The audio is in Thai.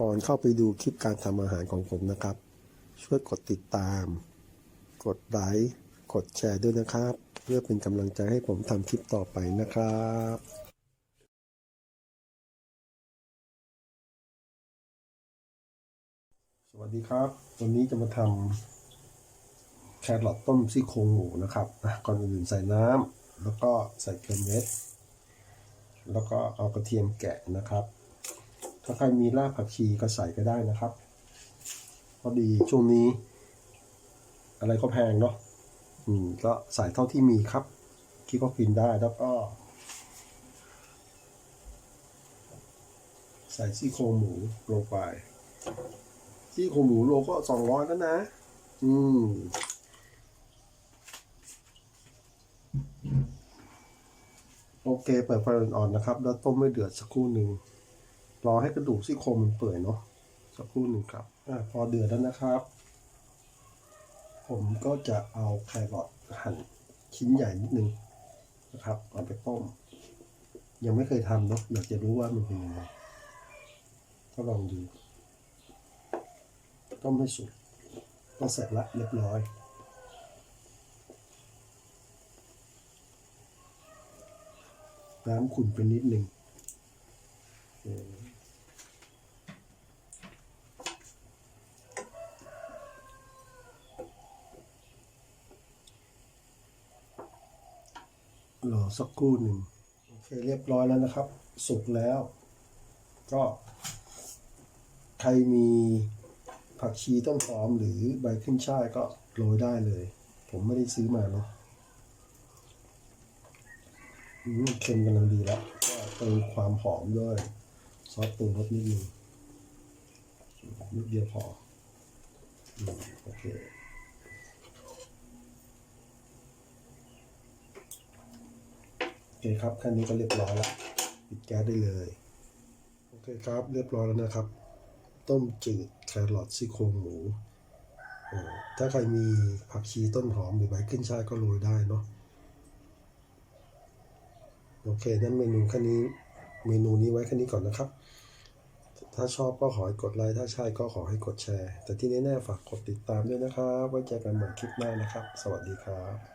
ก่อนเข้าไปดูคลิปการทำอาหารของผมนะครับ ช่วยกดติดตาม กดไลค์กดแชร์ด้วยนะครับ เพื่อเป็นกำลังใจให้ผมทำคลิปต่อไปนะครับสวัสดีครับ วันนี้จะมาทำแครอทต้มซี่โครงหมูนะครับก่อนอื่นใส่น้ำแล้วก็ใส่เกลือเม็ด แล้วก็เอากระเทียมแกะนะครับ ถ้าใครมีรากผักชีก็ใส่ก็ได้นะครับพอดีช่วงนี้ อะไรก็แพงเนาะอืมก็ใส่เท่าที่มีครับคิดก็กินได้แล้วก็ ใส่ซี่โครงหมูลงไปซี่โครงหมูโลก็สองร้อยแล้วนะ อืมโอเคเปิดไฟอ่อนๆนะครับ แล้วต้มไม่เดือดสักครู่หนึ่ง รอให้กระดูกซี่โครงมันเปื่อยเนาะสักครู่หนึ่งครับอพอเดือดแล้วนะครับ ผมก็จะเอาแครอทหั่นชิ้นใหญ่นิดนึงนะครับเอาไปต้ม ยังไม่เคยทำเนาะอยากจะรู้ว่ามันเป็นยังไงก็ลองดูต้มให้สุกก็เสร็จละเรียบร้อยน้ำขุ่นไปนิดหนึ่ง รอสักครู่หนึ่งโอเคเรียบร้อยแล้วนะครับ สุกแล้ว ก็ ใครมีผักชีต้นหอมหรือใบขึ้นช่ายก็โรยได้เลย ผมไม่ได้ซื้อมาเนาะเค็มกำลังดีแล้วก็เติมความหอมด้วย ซอสปรุงรสนิดนึงนิดเดียวพออโอเค โอ เคครับแค่นี้ก็เรียบร้อยแล้วปิดแก๊สได้เลย โอเคครับ เรียบร้อยแล้วนะครับ ต้มจืดแครอทซี่โครงหมูเออถ้าใครมีผักชีต้นหอมหรือใบขึ้นช่ายก็โรยได้เนาะโอเคนั้นเมนูแค่นี้เมนูนี้ไว้แค่นี้ก่อนนะครับ ถ้าชอบก็ขอให้กดไลค์ถ้าใช่ก็ขอให้กดแชร์ แต่ที่แน่ๆฝากกดติดตามด้วยนะครับ ไว้เจอกันใหม่คลิปหน้านะครับ สวัสดีครับ